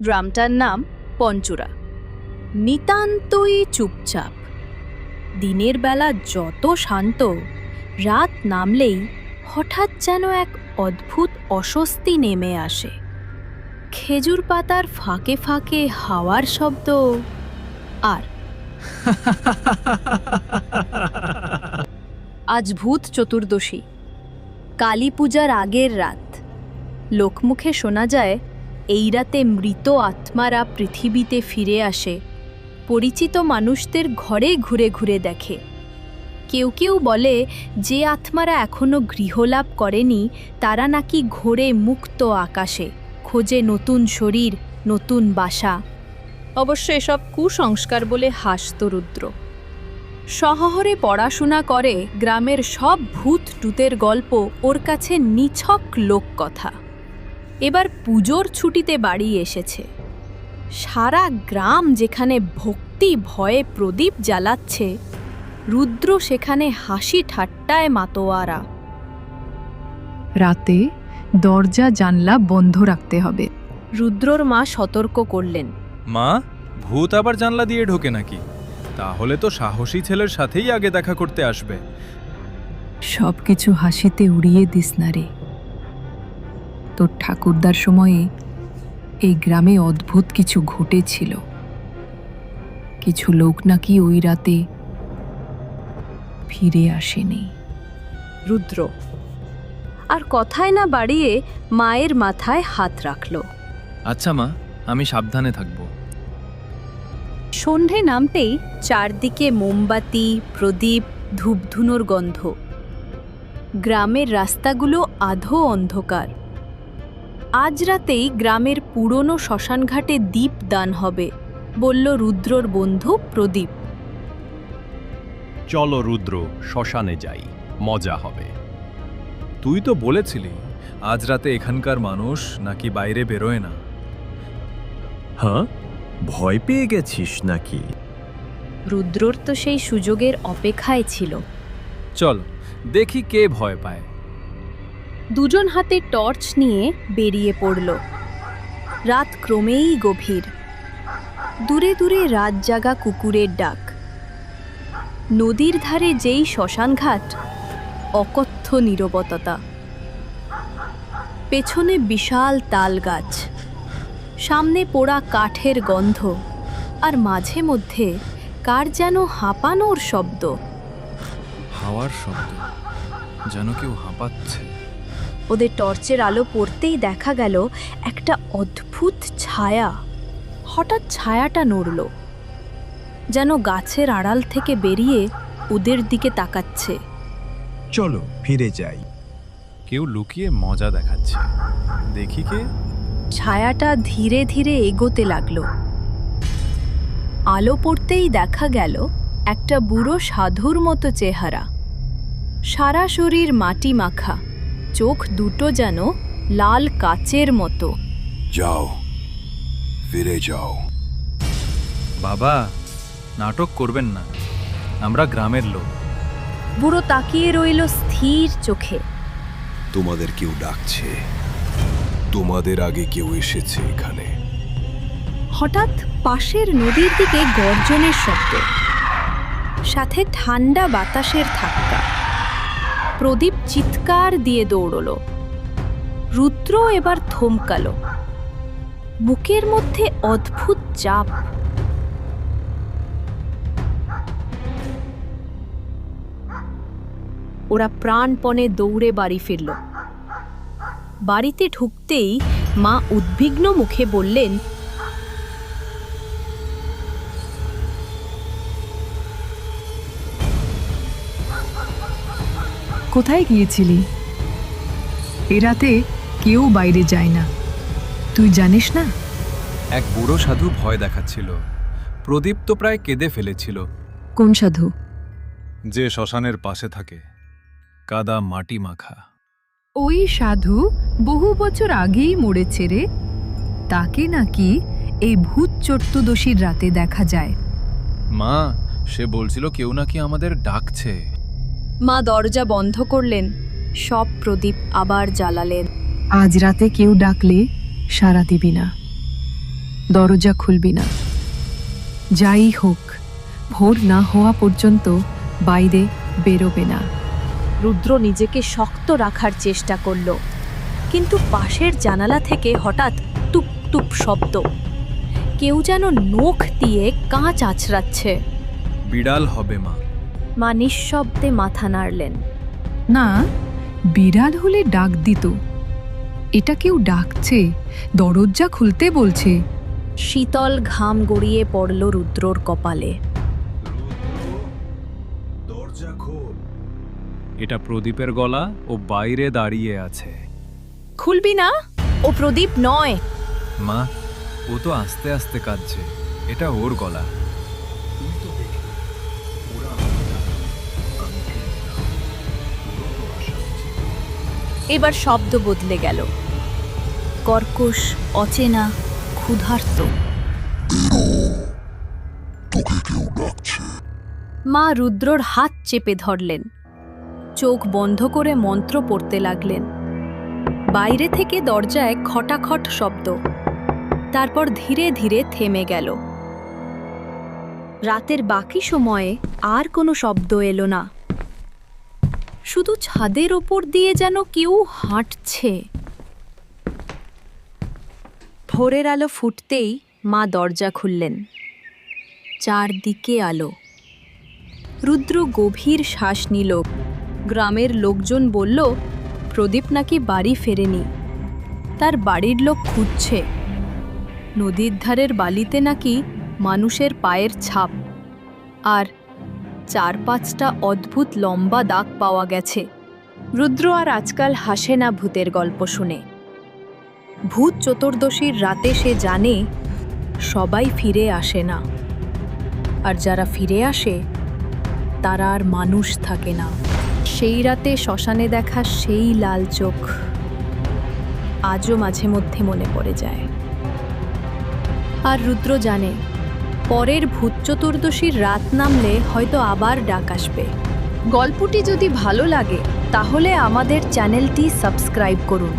গ্রামটার নাম পঞ্চুরা। নিতান্তই চুপচাপ। দিনের বেলা যত শান্ত, রাত নামলেই হঠাৎ যেন এক অদ্ভুত অস্বস্তি নেমে আসে। খেজুর পাতার ফাঁকে ফাঁকে হাওয়ার শব্দ আর আজ ভূত চতুর্দশী। কালী পূজার আগের রাত। লোকমুখে শোনা যায় এই রাতে মৃত আত্মারা পৃথিবীতে ফিরে আসে। পরিচিত মানুষদের ঘরে ঘুরে ঘুরে দেখে। কেউ কেউ বলে, যে আত্মারা এখনও গৃহলাভ করেনি, তারা নাকি ঘোরে মুক্ত আকাশে, খোঁজে নতুন শরীর, নতুন বাসা। অবশ্য এসব কুসংস্কার বলে হাসত রুদ্র। শহরে পড়াশোনা করে, গ্রামের সব ভূত টুতের গল্প ওর কাছে নিছক লোককথা। এবার পুজোর ছুটিতে বাড়ি এসেছে। সারা গ্রাম যেখানে ভক্তি ভয়ে প্রদীপ জ্বালাচ্ছে রুদ্র সেখানে হাসি ঠাট্টায় মাতোয়ারা। রাতে দরজা জানলা বন্ধ রাখতে হবে। রুদ্রর মা সতর্ক করলেন। মা ভূত আবার জানলা দিয়ে ঢোকে নাকি? তাহলে তো সাহসী ছেলের সাথেই আগে দেখা করতে আসবে। সব কিছু হাসিতে উড়িয়ে দিস না রে। তোর ঠাকুরদার সময়ে এই গ্রামে অদ্ভুত কিছু ঘটেছিল। কিছু লোক নাকি ওই রাতে ফিরে আসেনি। রুদ্র আর কথায় না বাড়িয়ে মায়ের মাথায় হাত রাখল। আচ্ছা মা আমি সাবধানে থাকব। সন্ধে নামতেই চারদিকে মোমবাতি প্রদীপ ধূপধুনোর গন্ধ। গ্রামের রাস্তাগুলো আধো অন্ধকার। আজ রাতেই গ্রামের পুরনো শ্মশানঘাটে দীপ দান হবে বলল রুদ্রর বন্ধু প্রদীপ। চলো রুদ্র শ্মশানে যাই মজা হবে। তুই তো বলেছিলি আজ রাতে এখানকার মানুষ নাকি বাইরে বেরোয় না। হ্যাঁ? ভয় পেয়ে গেছিস নাকি? রুদ্রর তো সেই সুযোগের অপেক্ষায় ছিল। চল দেখি কে ভয় পায়। দুজন হাতে টর্চ নিয়ে বেরিয়ে পড়ল। রাত ক্রমেই গভীর। দূরে দূরে রাত জাগা কুকুরের ডাক। নদীর ধারে যেই শ্মশানঘাট, অকথ্য নীরবতা। পেছনে বিশাল তাল গাছ সামনে পোড়া কাঠের গন্ধ। আর মাঝে মধ্যে কার যেন হাঁপানোর শব্দ। হাওয়ার শব্দ। যেন কেউ হাঁপাচ্ছে। ওদের টর্চের আলো পড়তেই দেখা গেল একটা অদ্ভুত ছায়া। হঠাৎ ছায়াটা নড়ল যেন গাছের আড়াল থেকে বেরিয়ে ওদের দিকে তাকাচ্ছে। চলো ফিরে যাই। কেউ লুকিয়ে মজা দেখাচ্ছে। দেখি কে? ছায়াটা ধীরে ধীরে এগোতে লাগল। আলো পড়তেই দেখা গেল একটা বুড়ো সাধুর মতো চেহারা। সারা শরীর মাটি মাখা। চোখ দুটো যেন লাল কাচের মতো। যাও ফিরে যাও। বাবা নাটক করবেন না। আমরা গ্রামের লোক। বুড়ো তাকিয়ে রইল স্থির চোখে। তোমাদের কেউ ডাকছে। তোমাদের আগে কেউ এসেছে এখানে। হঠাৎ পাশের নদীর দিকে গর্জনের শব্দ। সাথে ঠান্ডা বাতাসের ধাক্কা। প্রদীপ চিৎকার দিয়ে দৌড়ল। রুদ্র এবার থমকালো। বুকের মধ্যে অদ্ভুত চাপ। ওরা প্রাণপণে দৌড়ে বাড়ি ফিরল। বাড়িতে ঢুকতেই মা উদ্বিগ্ন মুখে বললেন কোথায় গিয়েছিলি? এ রাতে কেউ বাইরে যায় না। তুই জানিস না? এক বুড়ো সাধু ভয় দেখাচ্ছিল। প্রদীপ তো প্রায় কেঁদে ফেলেছিল। কোন সাধু? যে শ্মশানের পাশে থাকে। কাদা মাটি মাখা। ওই সাধু বহু বছর আগেই মরেছে রে। তাকে নাকি এই ভূত চতুর্দশীর রাতে দেখা যায়। মা সে বলছিল কেউ নাকি আমাদের ডাকছে। মা দরজা বন্ধ করলেন সব প্রদীপ আবার জ্বালালেন। আজ রাতে কেউ ডাকলে সারা দিবি না দরজা খুলবি না। যাই হোক ভোর না হওয়া পর্যন্ত বাইরে বেরোবে না। রুদ্র নিজেকে শক্ত রাখার চেষ্টা করল কিন্তু পাশের জানালা থেকে হঠাৎ টুপ টুপ শব্দ। কেউ যেন নখ দিয়ে কাঁচ আছড়াচ্ছে। বিড়াল হবে মা। মা নিঃশব্দে মাথা নাড়লেন। না বিড়াল হলে ডাক দিত। এটা কেউ ডাকছে দরজা খুলতে বলছে। শীতল ঘাম গড়িয়ে পড়ল রুদ্রর কপালে। দরজা খোল। এটা প্রদীপের গলা ও বাইরে দাঁড়িয়ে আছে। খুলবি না? ও প্রদীপ নয়। মা ও তো আস্তে আস্তে কাঁদছে। এটা ওর গলা। এবার শব্দ বদলে গেল। কর্কশ অচেনা ক্ষুধার্ত। মা রুদ্রর হাত চেপে ধরলেন। চোখ বন্ধ করে মন্ত্র পড়তে লাগলেন। বাইরে থেকে দরজায় খটাখট শব্দ। তারপর ধীরে ধীরে থেমে গেল। রাতের বাকি সময়ে আর কোনো শব্দ এলো না। শুধু ছাদের ওপর দিয়ে যেন কেউ হাঁটছে। ভোরের আলো ফুটতেই মা দরজা খুললেন। চারদিকে আলো। রুদ্র গভীর শ্বাস নিল। গ্রামের লোকজন বলল, প্রদীপ নাকি বাড়ি ফেরেনি। তার বাড়ির লোক খুঁজছে। নদীর ধারের বালিতে নাকি মানুষের পায়ের ছাপ। আর চার পাঁচটা অদ্ভুত লম্বা দাগ পাওয়া গেছে। রুদ্র আর আজকাল হাসে না ভূতের গল্প শুনে। ভূত চতুর্দশীর রাতে সে জানে, সবাই ফিরে আসে না। আর যারা ফিরে আসে, তারা আর মানুষ থাকে না। সেই রাতে শ্মশানে দেখা সেই লাল চোখ আজও মাঝে মধ্যে মনে পড়ে যায়। আর রুদ্র জানে পরের ভূত চতুর্দশীর রাত নামলে হয়তো আবার ডাক আসবে। গল্পটি যদি ভালো লাগে, তাহলে আমাদের চ্যানেলটি সাবস্ক্রাইব করুন।